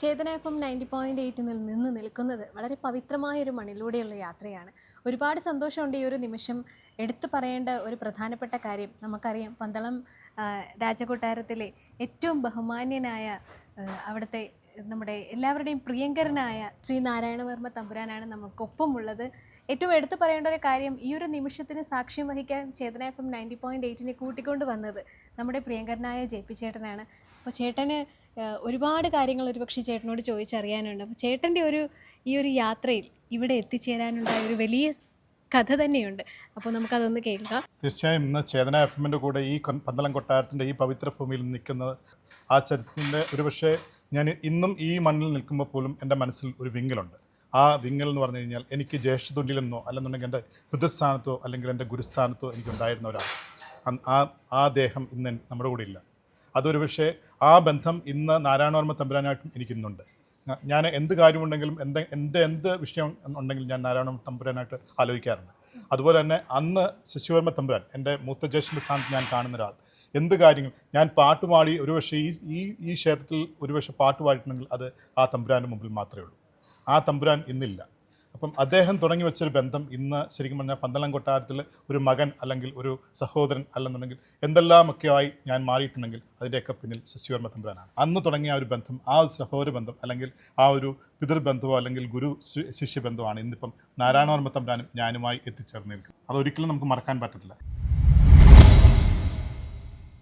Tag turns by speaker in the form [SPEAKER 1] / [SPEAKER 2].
[SPEAKER 1] Chethana F M ninety point എയ്റ്റിൽ നിന്ന് നിൽക്കുന്നത് വളരെ പവിത്രമായ ഒരു മണിലൂടെയുള്ള യാത്രയാണ്. ഒരുപാട് സന്തോഷമുണ്ട് ഈ ഒരു നിമിഷം എടുത്തു പറയേണ്ട ഒരു പ്രധാനപ്പെട്ട കാര്യം. നമുക്കറിയാം പന്തളം രാജകൊട്ടാരത്തിലെ ഏറ്റവും ബഹുമാന്യനായ അവിടുത്തെ നമ്മുടെ എല്ലാവരുടെയും പ്രിയങ്കരനായ ശ്രീ നാരായണവർമ്മ തമ്പുരാനാണ് നമുക്കൊപ്പമുള്ളത്. ഏറ്റവും എടുത്തു പറയേണ്ട ഒരു കാര്യം ഈ ഒരു നിമിഷത്തിന് സാക്ഷ്യം വഹിക്കാൻ Chethana F M ninety point എയ്റ്റിനെ കൂട്ടിക്കൊണ്ട് വന്നത് നമ്മുടെ പ്രിയങ്കരനായ ജെ പി ചേട്ടനാണ്. അപ്പോൾ ചേട്ടന് ഒരുപാട് കാര്യങ്ങൾ ഒരുപക്ഷെ ചേട്ടനോട് ചോദിച്ചറിയാനുണ്ട്. അപ്പോൾ ചേട്ടന്റെ ഒരു ഈ ഒരു യാത്രയിൽ ഇവിടെ എത്തിച്ചേരാനുണ്ടായ ഒരു വലിയ കഥ തന്നെയുണ്ട്. അപ്പോൾ നമുക്കതൊന്ന് കേൾക്കാം.
[SPEAKER 2] തീർച്ചയായും ഇന്ന് ചേതന എഫ് എമ്മിന്റെ കൂടെ ഈ പന്തളം കൊട്ടാരത്തിന്റെ ഈ പവിത്ര ഭൂമിയിൽ നിൽക്കുന്നത് ആ ചരിത്രത്തിന്റെ ഒരുപക്ഷെ ഞാൻ ഇന്നും ഈ മണ്ണിൽ നിൽക്കുമ്പോൾ പോലും എന്റെ മനസ്സിൽ ഒരു വിങ്ങലുണ്ട്. ആ വിങ്ങൽ എന്ന് പറഞ്ഞു കഴിഞ്ഞാൽ എനിക്ക് ജ്യേഷ്ഠതുണ്ടിലെന്നോ അല്ലെന്നുണ്ടെങ്കിൽ എന്റെ പിതൃസ്ഥാനത്തോ അല്ലെങ്കിൽ എന്റെ ഗുരുസ്ഥാനത്തോ എനിക്കുണ്ടായിരുന്ന ഒരാൾ. ആ ആ ദേഹം ഇന്ന് നമ്മുടെ കൂടെ ഇല്ല. അതൊരു പക്ഷേ ആ ബന്ധം ഇന്ന് നാരായണവർമ്മ തമ്പുരാനായിട്ടും എനിക്കിന്നുണ്ട് ഞാൻ എന്ത് കാര്യമുണ്ടെങ്കിലും എന്ത് എന്റെ എന്ത് വിഷയം ഉണ്ടെങ്കിലും ഞാൻ നാരായണോർമ്മ തമ്പുരാനായിട്ട് ആലോചിക്കാറുണ്ട്. അതുപോലെ തന്നെ അന്ന് ശശിവർമ്മ തമ്പുരാൻ എന്റെ മൂത്ത ജ്യേഷ്ഠന്റെ സ്ഥാനത്ത് ഞാൻ കാണുന്ന ഒരാൾ. എന്ത് കാര്യങ്ങൾ? ഞാൻ പാട്ടുപാടി ഒരുപക്ഷെ ഈ ഈ ഈ ക്ഷേത്രത്തിൽ ഒരുപക്ഷെ പാട്ട് പാടിയിട്ടുണ്ടെങ്കിൽ അത് ആ തമ്പുരാന്റെ മുമ്പിൽ മാത്രമേ ഉള്ളൂ. ആ തമ്പുരാൻ ഇന്നില്ല. അപ്പം അദ്ദേഹം തുടങ്ങി വെച്ചൊരു ബന്ധം ഇന്ന് ശരിക്കും പറഞ്ഞാൽ പന്തളം കൊട്ടാരത്തിൽ ഒരു മകൻ അല്ലെങ്കിൽ ഒരു സഹോദരൻ അല്ലെന്നുണ്ടെങ്കിൽ എന്തെല്ലാമൊക്കെ ആയി ഞാൻ മാറിയിട്ടുണ്ടെങ്കിൽ അതിന്റെയൊക്കെ പിന്നിൽ ശശിവർമ്മ തമ്പുരാനാണ്. അന്ന് തുടങ്ങിയ ആ ഒരു ബന്ധം ആ ഒരു സഹോദര ബന്ധം അല്ലെങ്കിൽ ആ ഒരു പിതൃബന്ധമോ അല്ലെങ്കിൽ ഗുരു ശിഷ്യബന്ധമാണ് ഇന്നിപ്പം നാരായണവർമ്മ തമ്പുരാനും ഞാനുമായി എത്തിച്ചേർന്നിരിക്കുന്നത്. അതൊരിക്കലും നമുക്ക് മറക്കാൻ പറ്റത്തില്ല.